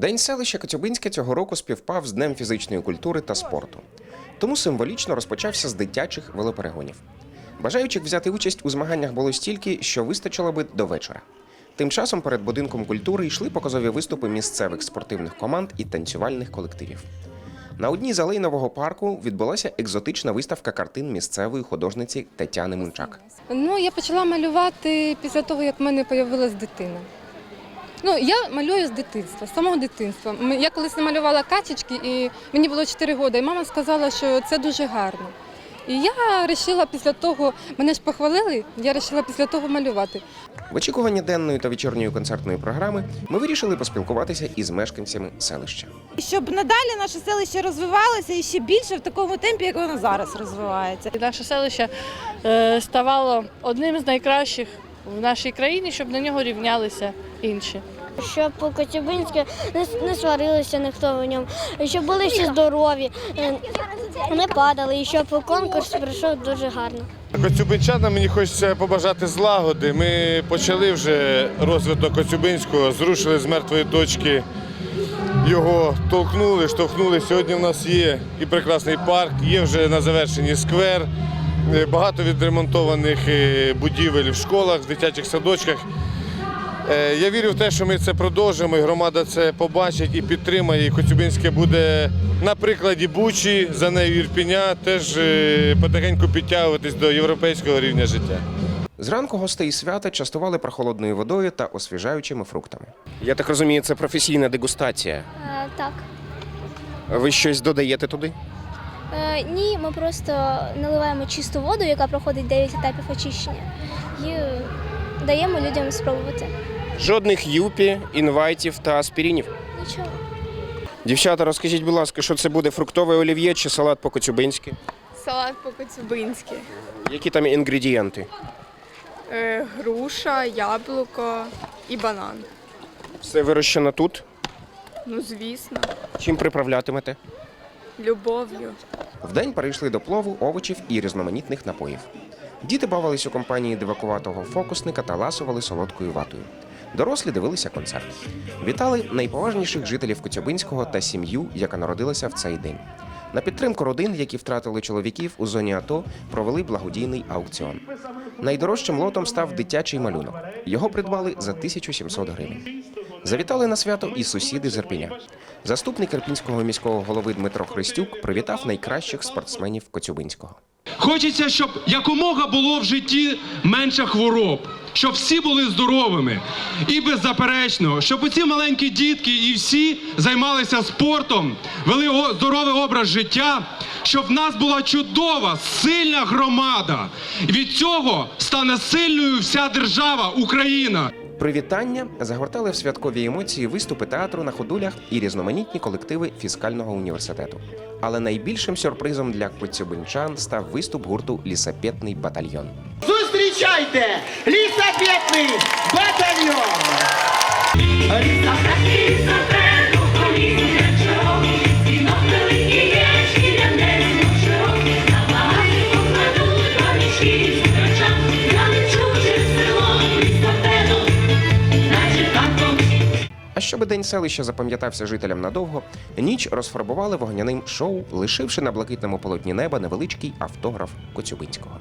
День селища Коцюбинське цього року співпав з Днем фізичної культури та спорту. Тому символічно розпочався з дитячих велоперегонів. Бажаючих взяти участь у змаганнях було стільки, що вистачило би до вечора. Тим часом перед будинком культури йшли показові виступи місцевих спортивних команд і танцювальних колективів. На одній з алей нового парку відбулася екзотична виставка картин місцевої художниці Тетяни Мунчак. Ну, я почала малювати після того, як в мене з'явилась дитина. Ну, я малюю з дитинства, з самого дитинства. Я колись намалювала качечки, і мені було 4 роки, і мама сказала, що це дуже гарно. І я вирішила після того, мене ж похвалили, я вирішила після того малювати. В очікуванні денної та вечірньої концертної програми ми вирішили поспілкуватися із мешканцями селища. щоб надалі наше селище розвивалося і ще більше в такому темпі, як воно зараз розвивається. Наше селище е, ставало одним з найкращих в нашій країні, щоб на нього рівнялися інші. щоб Коцюбинське не, не сварилися ніхто в ньому, щоб були всі здорові, е, не падали, і щоб конкурс пройшов дуже гарно. Коцюбинчанам мені хочеться побажати злагоди. Ми почали вже розвиток Коцюбинського, зрушили з мертвої точки. Його толкнули, штовхнули. Сьогодні в нас є і прекрасний парк, є вже на завершенні сквер, багато відремонтованих е, будівель в школах, в дитячих садочках. Е, Я вірю в те, що ми це продовжимо, і громада це побачить і підтримає. І Коцюбинське буде на прикладі Бучі, за нею Ірпіня, теж е, потихеньку підтягуватись до європейського рівня життя. Зранку гостей свята частували прохолодною водою та освіжаючими фруктами. Я так розумію, це професійна дегустація. Е, так. Ви щось додаєте туди? Е, ні, ми просто наливаємо чисту воду, яка проходить 9 етапів очищення, і даємо людям спробувати. Жодних юпі, інвайтів та аспірінів. Нічого. Дівчата, розкажіть, будь ласка, що це буде фруктове олів'є чи салат по-коцюбинськи? Салат по-коцюбинськи. Які там інгредієнти? Е, груша, яблуко і банан. Все вирощено тут. Ну, звісно, Чим приправлятимете? Любов'ю. Вдень перейшли до плову, овочів і різноманітних напоїв. Діти бавились у компанії дивакуватого фокусника та ласували солодкою ватою. Дорослі дивилися концерт. Вітали найповажніших жителів Коцюбинського та сім'ю, яка народилася в цей день. На підтримку родин, які втратили чоловіків у зоні АТО, провели благодійний аукціон. Найдорожчим лотом став дитячий малюнок. Його придбали за 1700 гривень. Завітали на свято і сусіди з Ірпіня. Заступник ірпінського міського голови Дмитро Христюк привітав найкращих спортсменів Коцюбинського. Хочеться, щоб якомога було в житті менше хвороб, щоб всі були здоровими і беззаперечно, щоб оці маленькі дітки і всі займалися спортом, вели здоровий образ життя, щоб в нас була чудова, сильна громада. Від цього стане сильною вся держава Україна. Привітання загортали в святкові емоції виступи театру на ходулях і різноманітні колективи фіскального університету. Але найбільшим сюрпризом для коцюбинчан став виступ гурту Лісапетний батальйон. Зустрічайте! Лісапетний батальйон! А щоби день селища запам'ятався жителям надовго, ніч розфарбували вогняним шоу, лишивши на блакитному полотні неба невеличкий автограф Коцюбинського.